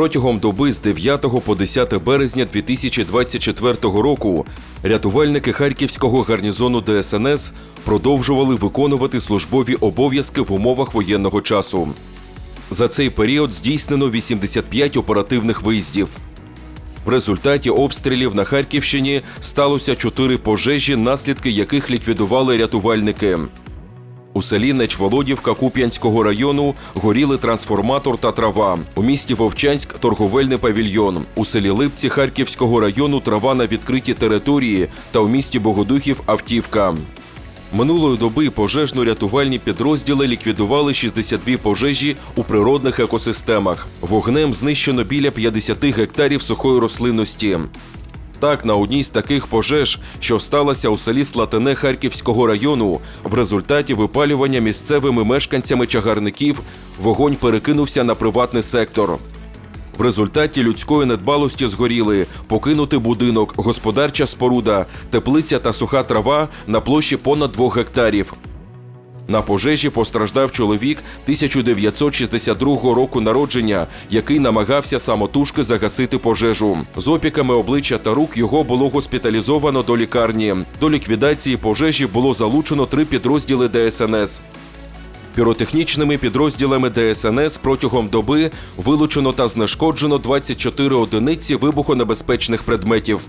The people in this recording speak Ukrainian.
Протягом доби з 9 по 10 березня 2024 року рятувальники Харківського гарнізону ДСНС продовжували виконувати службові обов'язки в умовах воєнного часу. За цей період здійснено 85 оперативних виїздів. В результаті обстрілів на Харківщині сталося чотири пожежі, наслідки яких ліквідували рятувальники. У селі Нечволодівка Куп'янського району горіли трансформатор та трава. У місті Вовчанськ торговельний павільйон. У селі Липці Харківського району трава на відкритій території та у місті Богодухів автівка. Минулої доби пожежно-рятувальні підрозділи ліквідували 62 пожежі у природних екосистемах. Вогнем знищено біля 50 гектарів сухої рослинності. Так, на одній з таких пожеж, що сталося у селі Слатине Харківського району, в результаті випалювання місцевими мешканцями чагарників вогонь перекинувся на приватний сектор. В результаті людської недбалості згоріли покинутий будинок, господарча споруда, теплиця та суха трава на площі понад 2 гектарів. На пожежі постраждав чоловік 1962 року народження, який намагався самотужки загасити пожежу. З опіками обличчя та рук його було госпіталізовано до лікарні. До ліквідації пожежі було залучено три підрозділи ДСНС. Піротехнічними підрозділами ДСНС протягом доби вилучено та знешкоджено 24 одиниці вибухонебезпечних предметів.